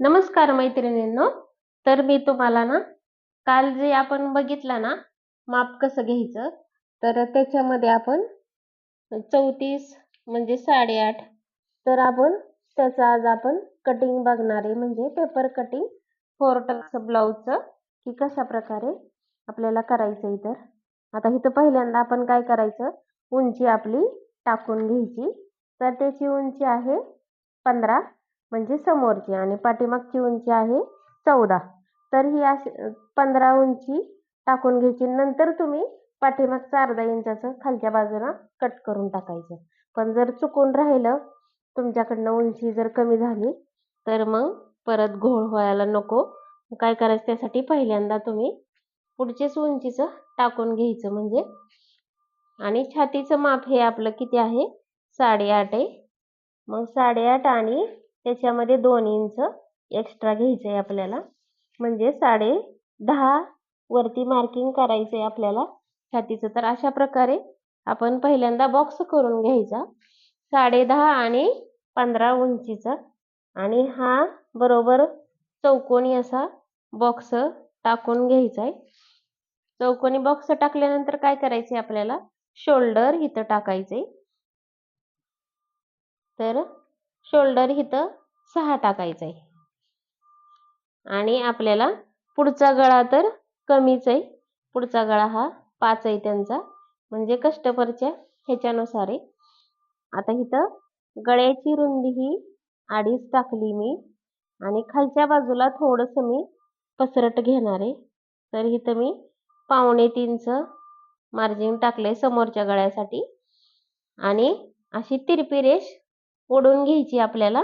नमस्कार मैत्रिणींनो. तर मी तुम्हाला ना काल जे आपण बघितलं ना माप कसं घ्यायचं तर त्याच्यामध्ये आपण चौतीस म्हणजे साडेआठ तर आपण त्याचं आज आपण कटिंग बघणार आहे. म्हणजे पेपर कटिंग फोर टक्स ब्लाऊजचं की कशा प्रकारे आपल्याला करायचं तर. आता इथं पहिल्यांदा आपण काय करायचं उंची आपली टाकून घ्यायची. तर त्याची उंची आहे पंधरा म्हणजे समोरची आणि पाठीमागची उंची आहे चौदा. तर ही अशी पंधरा उंची टाकून घ्यायची. नंतर तुम्ही पाठीमागचं अर्धा इंचाचं खालच्या बाजूला कट करून टाकायचं. पण जर चुकून राहिलं तुमच्याकडनं उंची जर कमी झाली तर मग परत घोळ व्हायला नको. काय करायचं त्यासाठी पहिल्यांदा तुम्ही पुढचेच उंचीचं टाकून घ्यायचं म्हणजे. आणि छातीचं माप हे आपलं किती आहे? साडेआठ आहे. मग साडेआठ आणि त्याच्यामध्ये दोन इंच एक्स्ट्रा घ्यायचं आहे आपल्याला. म्हणजे साडे दहा वरती मार्किंग करायचं आहे आपल्याला. छातीचं तर अशा प्रकारे आपण पहिल्यांदा बॉक्स करून घ्यायचा. साडे दहा आणि पंधरा उंचीचा. आणि हा बरोबर चौकोनी असा बॉक्स टाकून घ्यायचा आहे चौकोनी बॉक्स टाकल्यानंतर काय करायचे आपल्याला? शोल्डर इथं टाकायचे तर शोल्डर इथं सहा टाकायचा आहे आणि आपल्याला पुढचा गळा तर कमीच आहे. पुढचा गळा हा पाच आहे त्यांचा. म्हणजे कस्टमरच्या ह्याच्यानुसार आहे. आता इथं गळ्याची रुंदी ही अडीच टाकली मी. आणि खालच्या बाजूला थोडंसं मी पसरट घेणार आहे. तर इथं मी पावणे तीनचं मार्जिन टाकलंय समोरच्या गळ्यासाठी. आणि अशी तिरपी रेष ओढून घ्यायची आपल्याला.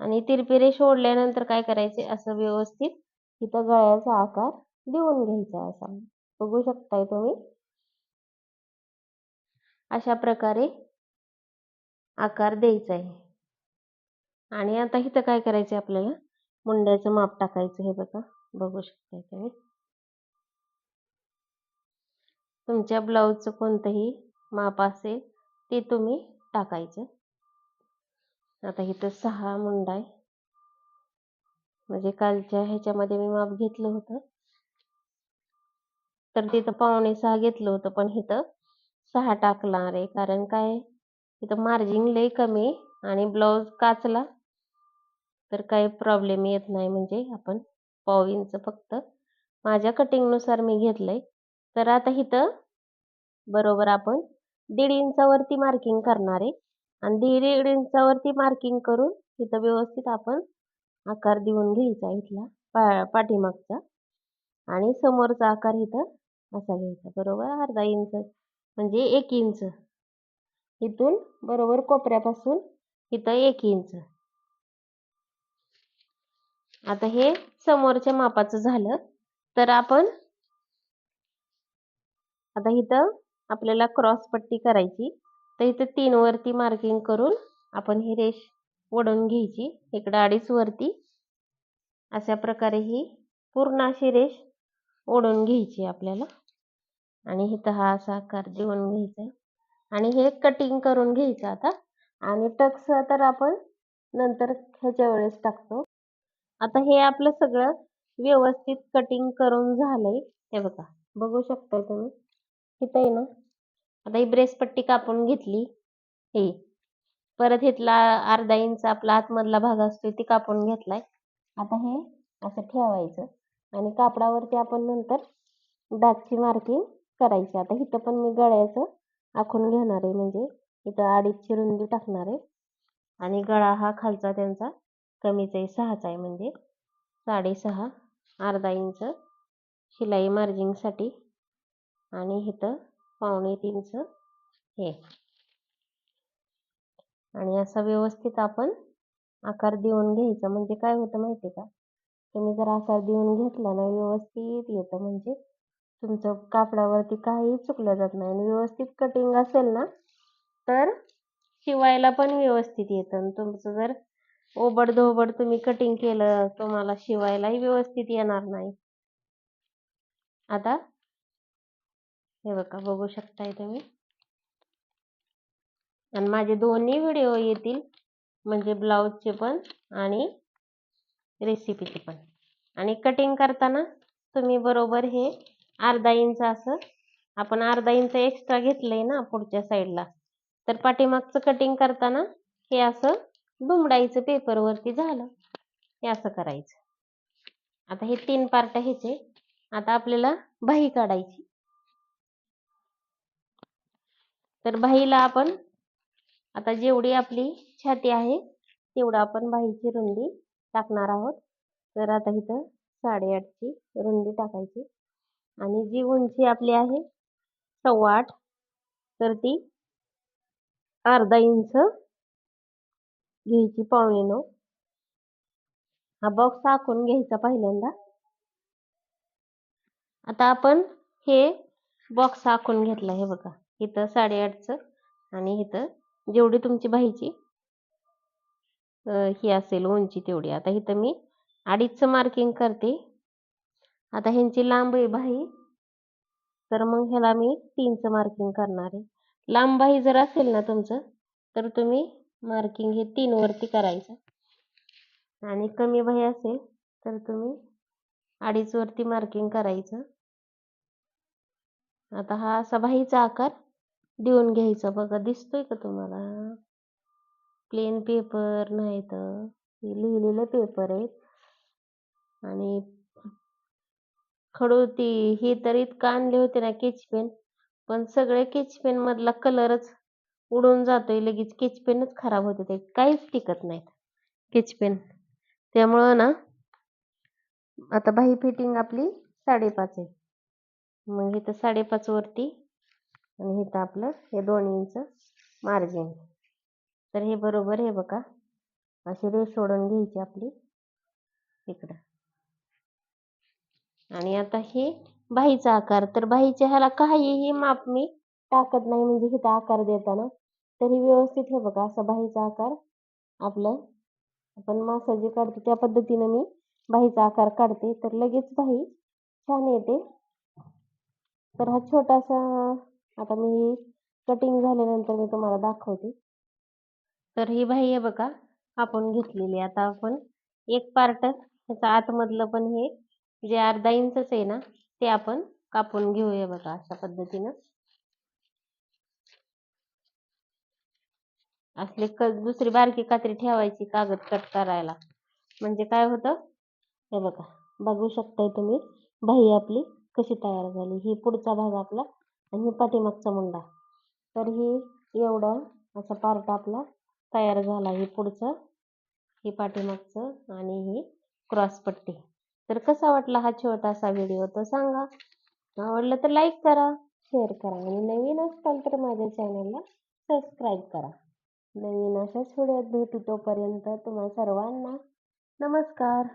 आणि तिरपिरे सोडल्यानंतर काय करायचे? असं व्यवस्थित इथं गळ्याचा आकार देऊन घ्यायचा असा. बघू शकताय तुम्ही? अशा प्रकारे आकार द्यायचा आहे आणि आता इथं काय करायचं आपल्याला? मुंड्याचं माप टाकायचं हे बघा. बघू शकताय तुम्ही? तुमच्या ब्लाऊजचं कोणतंही माप असेल ते तुम्ही टाकायचं. आता इथं सहा मुंडा आहे. म्हणजे कालच्या ह्याच्यामध्ये मी माप घेतलं होतं. तर तिथं पावणे सहा घेतलं होतं पण इथं सहा टाकणार आहे. कारण काय इथं मार्जिन लई कमी आणि ब्लाऊज काचला तर काही प्रॉब्लेम येत नाही. म्हणजे आपण पाव इंच फक्त माझ्या कटिंगनुसार मी घेतलंय. तर आता इथं बरोबर आपण दीड इंचावरती मार्किंग करणार आहे. आणि दीड इंचावरती मार्किंग करून इथं व्यवस्थित आपण आकार देऊन घ्यायचा इथला पा पाठीमागचा. आणि समोरचा आकार इथं असा घ्यायचा. बरोबर? अर्धा इंच म्हणजे एक इंच. इथून बरोबर कोपऱ्यापासून इथं एक इंच. आता हे समोरच्या मापाचं झालं. तर आपण आता इथं आपल्याला क्रॉस पट्टी करायची. तर इथं तीन वरती मार्किंग करून आपण ही रेष ओढून घ्यायची. इकडं अडीच वरती. अशा प्रकारे ही पूर्ण अशी रेष ओढून घ्यायची आपल्याला. आणि इथं हा असा आकार देऊन घ्यायचा आहे. आणि हे कटिंग करून घ्यायचं आता. आणि टक्स तर आपण नंतर ह्याच्या वेळेस टाकतो. आता हे आपलं सगळं व्यवस्थित कटिंग करून झालंय. हे बघा. बघू शकताय तुम्ही. इथं आहे ना? आता ही ब्रेस पट्टी कापून घेतली. हे. परत इथला अर्धा इंच आपला आतमधला भाग असतो ती कापून घेतलाय. आता हे असं ठेवायचं आणि कापडावरती आपण नंतर डागची मार्किंग करायची. आता इथं पण मी गळ्याचं आखून घेणार आहे म्हणजे इथं अडीचची रुंदी टाकणार आहे. आणि गळा हा खालचा त्यांचा कमीच आहे सहाचा आहे म्हणजे साडेसहा अर्धा इंच शिलाई मार्जिंगसाठी. आणि इथं पावणे तीनचं. हे. आणि असा व्यवस्थित आपण आकार देऊन घ्यायचा. म्हणजे काय होतं माहिती का? तुम्ही जर आकार देऊन घेतला ना व्यवस्थित येतं. म्हणजे तुमचं कापडावरती काही चुकलं जात नाही. आणि व्यवस्थित कटिंग असेल ना तर शिवायला पण व्यवस्थित येतं. आणि तुमचं जर ओबड धोबड तुम्ही कटिंग केलं तुम्हाला शिवायलाही व्यवस्थित येणार नाही. आता हे बघा बघू शकताय तुम्ही. आणि माझे दोन्ही व्हिडिओ येतील म्हणजे ब्लाऊजचे पण आणि रेसिपीचे पण. आणि कटिंग करताना तुम्ही बरोबर हे अर्धा इंच असं आपण अर्धा इंच एक्स्ट्रा घेतलंय ना पुढच्या साईडला तर पाठीमागचं कटिंग करताना हे असं दुमडायचं पेपरवरती झालं. हे असं करायचं. आता हे तीन पार्ट ह्याचे. आता आपल्याला बाही काढायची. तर बाहीला आपण आता जेवढी आपली छाती आहे तेवढं आपण बाहीची रुंदी टाकणार आहोत. तर आता इथं साडेआठची रुंदी टाकायची. आणि जी उंची आपली आहे सव्वा आठ तर ती अर्धा इंच घ्यायची पावणे नऊ हा बॉक्स आखून घ्यायचा पहिल्यांदा. आता आपण हे बॉक्स आखून घेतला हे बघा. इथं साडेआठचं आणि इथं जेवढी तुमची बाहीची ही असेल उंची तेवढी. आता इथं मी अडीचचं मार्किंग करते. आता ह्यांची लांब आहे बाही तर मग ह्याला मी तीनचं मार्किंग करणार आहे. लांब बाही जर असेल ना तुमचं तर तुम्ही मार्किंग हे तीनवरती करायचं. आणि कमी बाही असेल तर तुम्ही अडीच वरती मार्किंग करायचं. आता हा असा बाहीचा आकार देऊन घ्यायचा बघा दिसतोय का तुम्हाला? प्लेन पेपर नाही तर. लिहिलेले पेपर आहेत आणि खडूती हे तर इतकं आणले होते ना केच पेन पण सगळे केचपेन मधला कलरच उडून जातोय. लगेच केच पेनच खराब होते ते. काहीच टिकत नाहीत केच पेन त्यामुळं ना आता बाही फिटिंग आपली साडेपाच आहे. मग इथं साडेपाच वरती आणि इथं आपलं हे दोन इंच मार्जिन तर हे बरोबर हे बघा. अशी रेष सोडून घ्यायची आपली. इकडं. आणि आता हे बाहीचा आकार. तर बाहीच्या ह्याला काहीही माप मी टाकत नाही. म्हणजे हिथं आकार देताना. तरी व्यवस्थित हे बघा. असा बाहीचा आकार आपलं. आपण मासा जे काढतो त्या पद्धतीनं मी बाहीचा आकार काढते. तर लगेच बाही छान येते. तर हा छोटासा आता मी कटिंग झाल्यानंतर मी तुम्हाला दाखवते. तर ही बाह्य बघा आपण घेतलेली. आता आपण एक पार्ट त्याचा आतमधलं पण हे जे अर्धा इंचच आहे ना ते आपण कापून घेऊया बघा अशा पद्धतीनं. असले क दुसरी बारकी कात्री ठेवायची कागद कट करायला. म्हणजे काय होतं? हे बघा बघू शकताय तुम्ही बाही आपली कशी तयार झाली. ही पुढचा भाग आपला आणि पाठीमागचा मुंडा. तर ही एवढं असा पार्ट आपला तयार झाला. हे पुढचं हे पाठीमागचं आणि ही क्रॉस पट्टी. तर कसा वाटला हा छोटासा व्हिडिओ तो सांगा. आवडलं तर लाईक करा शेअर करा आणि नवीन असाल तर माझ्या चॅनलला सबस्क्राईब करा. नवीन अशाच व्हिडिओत भेटू तोपर्यंत तुम्हा सर्वांना नमस्कार.